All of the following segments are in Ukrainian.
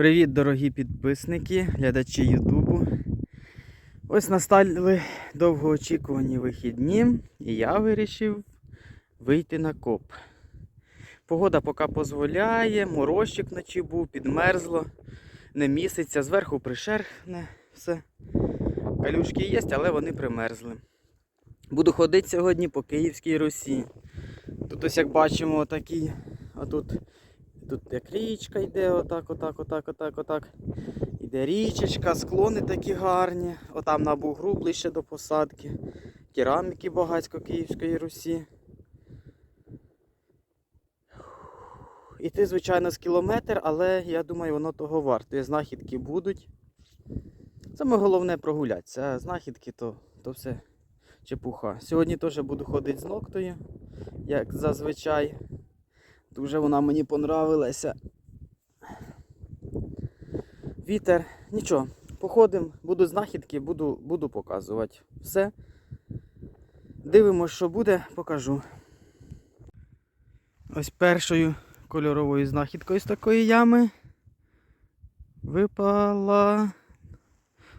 Привіт, дорогі підписники, глядачі Ютубу. Ось настали довгоочікувані вихідні, і я вирішив вийти на коп. Погода поки дозволяє, морозчик вночі був, підмерзло, не місяця, зверху пришерхне все. Калюшки є, але вони примерзли. Буду ходити сьогодні по Київській Русі. Тут ось як бачимо такий, а тут Тут як річка йде, отак, отак, отак, отак, отак. Іде річечка, склони такі гарні. Отам на бугру ближче до посадки. Кераміки багатько Київської Русі. Іти, звичайно, з кілометр, але я думаю, воно того варто. Знахідки будуть. Саме головне прогулятися, а знахідки то, то все чепуха. Сьогодні теж буду ходити з ноктою, як зазвичай. Дуже вона мені понравилася. Вітер. Нічого, походимо, буду знахідки, буду, буду показувати. Все. Дивимось, що буде, покажу. Ось першою кольоровою знахідкою з такої ями випала.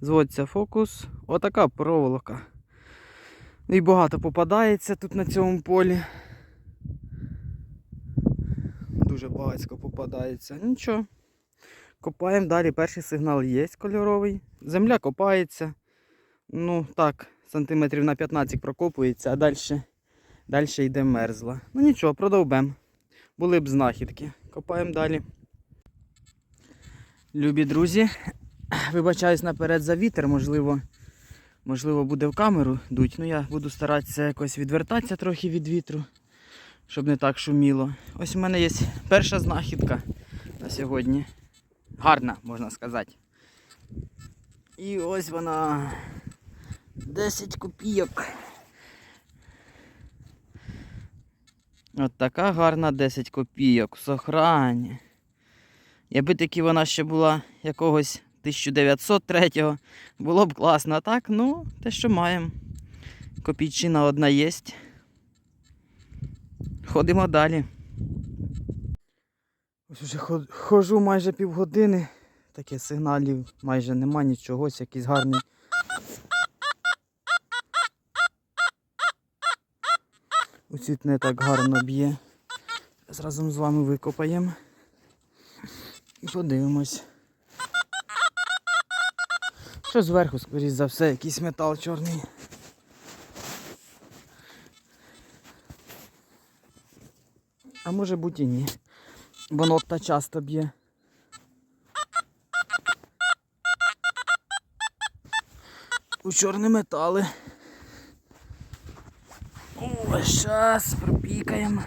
Зводиться фокус. Отака проволока. І багато попадається тут на цьому полі дуже багатько попадається. Нічого. Копаємо далі. Перший сигнал є кольоровий. Земля копається. Ну так, сантиметрів на 15 прокопується, а далі далі йде мерзла. Ну нічого, продовбемо. Були б знахідки. Копаємо далі. Любі друзі, вибачаюсь наперед за вітер, можливо, можливо буде в камеру дуть. Ну я буду старатися якось відвертатися трохи від вітру щоб не так шуміло. Ось у мене є перша знахідка на сьогодні. Гарна, можна сказати. І ось вона 10 копійок. От така гарна 10 копійок. Сохрані. Якби таки вона ще була якогось 1903-го, було б класно. Так, ну, те, що маємо. Копійчина одна єсть. Ходимо далі. Ось вже ходжу майже півгодини. Таке сигналів майже нема нічогось, якийсь гарний. Оцit не так гарно б'є. Разом з вами викопаємо і подивимось. Що зверху, скоріш за все, якийсь метал чорний. Може бути ні. Бо нотта часто б'є. У чорні метали. О, щас пропікаємо.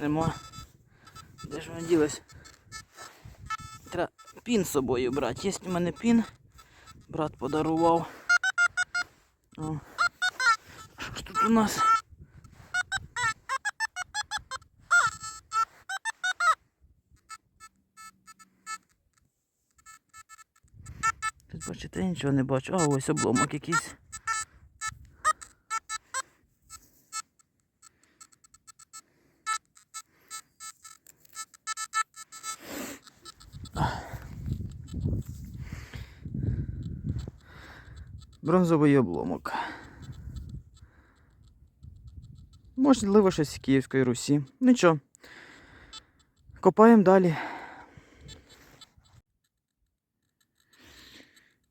Нема. Де ж вона ділась? Пін з собою брати. Є у мене пін. Брат подарував. О. Що ж тут у нас? Тут бачите, я нічого не бачу. А ось обломок якийсь. Бронзовий обломок. Можливо, щось з Київської Русі. Нічого. Копаємо далі.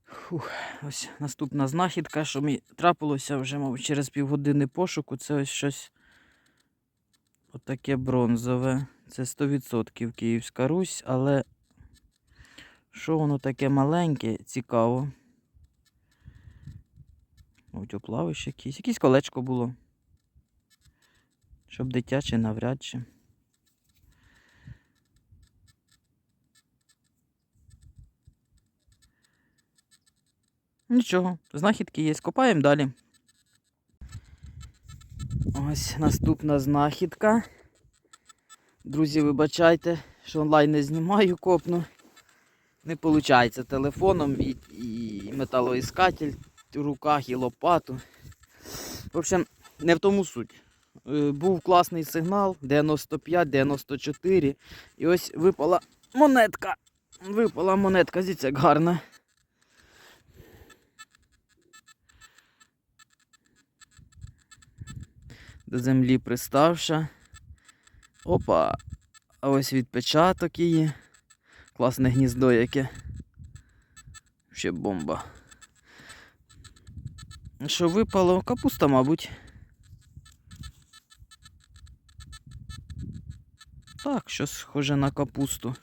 Фух, ось наступна знахідка, що мені трапилося вже, мабуть, через півгодини пошуку. Це ось щось отаке бронзове. Це 100% Київська Русь, але що воно таке маленьке, цікаво. Мабуть, оплавиш якийсь. Якесь колечко було. Щоб дитяче навряд чи. Нічого, знахідки є. Копаємо далі. Ось наступна знахідка. Друзі, вибачайте, що онлайн не знімаю копну. Не виходить телефоном і, і металоіскатель в руках і лопату. В общем, не в тому суть. Е, Був класний сигнал 95-94. І ось випала монетка. Випала монетка, звідси як гарна. До землі приставша. Опа. А ось відпечаток її. Класне гніздо яке. Ще бомба. Що випало? Капуста, мабуть. Так, що схоже на капусту.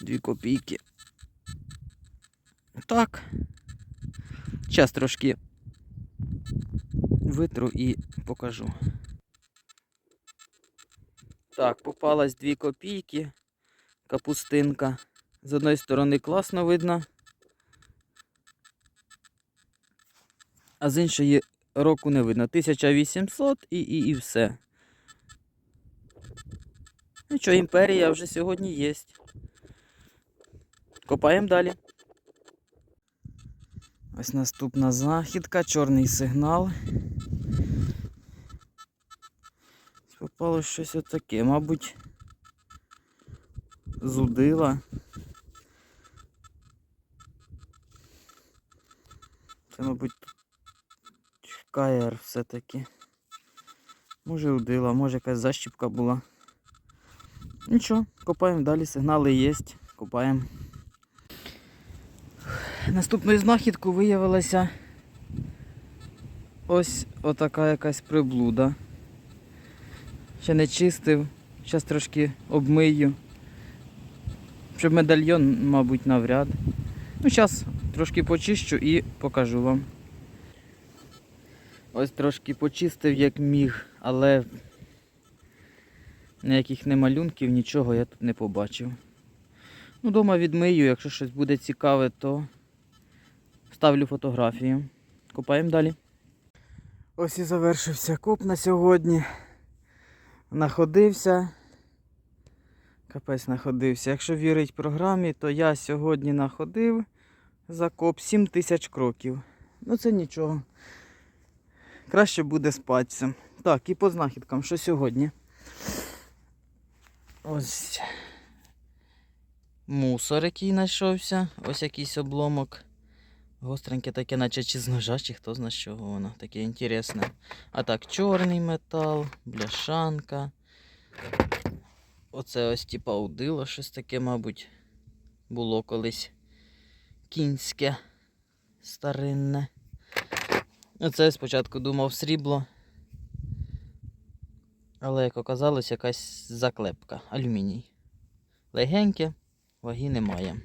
Дві копійки. Так. Зараз трошки витру і покажу. Так, попалась дві копійки. Капустинка. З одної сторони класно видно. А з іншої року не видно. 1800 і, і, і все. Ну що, імперія вже сьогодні є. Копаємо далі. Ось наступна знахідка, чорний сигнал. Попало щось отаке, мабуть, зудила. Це, мабуть, КР все-таки. Може удила, може якась защіпка була. Нічого, копаємо далі, сигнали є, копаємо. Наступною знахідкою виявилася ось отака якась приблуда. Ще не чистив, зараз трошки обмию. Щоб медальйон, мабуть, навряд. Ну, зараз трошки почищу і покажу вам. Ось трошки почистив як міг, але ніяких не малюнків, нічого я тут не побачив. Ну, дома відмию, якщо щось буде цікаве, то ставлю фотографію. Копаємо далі. Ось і завершився коп на сьогодні. Находився. Капець находився. Якщо вірить програмі, то я сьогодні находив за коп 7 тисяч кроків. Ну це нічого. Краще буде спатися. Так, і по знахідкам, що сьогодні? Ось мусор, який знайшовся. Ось якийсь обломок. Гостреньке таке, наче чи з ножа, чи хто зна з чого воно. Таке інтересне. А так, чорний метал, бляшанка. Оце ось типа удило, щось таке, мабуть, було колись кінське старинне. Оце спочатку думав срібло. Але, як оказалось, якась заклепка, алюміній. Легеньке, ваги немає.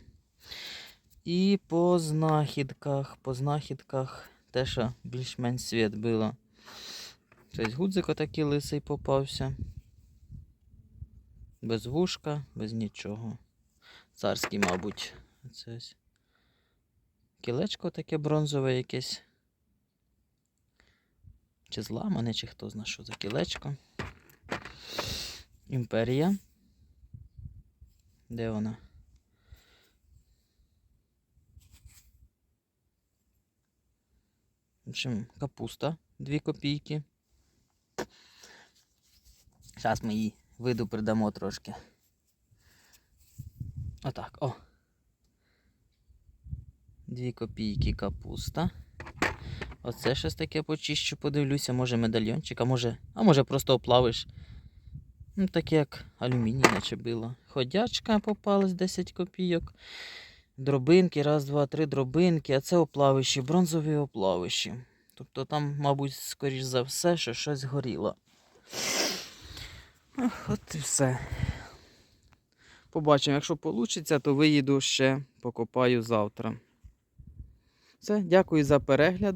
І по знахідках, по знахідках те, що більш-менш світ було. Тобто гудзик отакий лисий попався. Без вушка, без нічого. Царський, мабуть. Це. Кілечко таке бронзове якесь. Чи зламане, чи хто знає, що за кілечко. Імперія. Де вона? В общем, капуста 2 копійки. Зараз ми її виду придамо трошки. Отак, о. 2 копійки капуста. Оце щось таке почищу, подивлюся, може медальйончик, а може, а може просто оплавиш. Ну, таке як алюміній, наче було. Ходячка попалась 10 копійок. Дробинки, раз, два, три дробинки, а це оплавищі, бронзові оплавищі. Тобто там, мабуть, скоріш за все, що щось горіло. Ох, от і все. Побачимо, якщо вийде, то виїду ще покопаю завтра. Все, дякую за перегляд.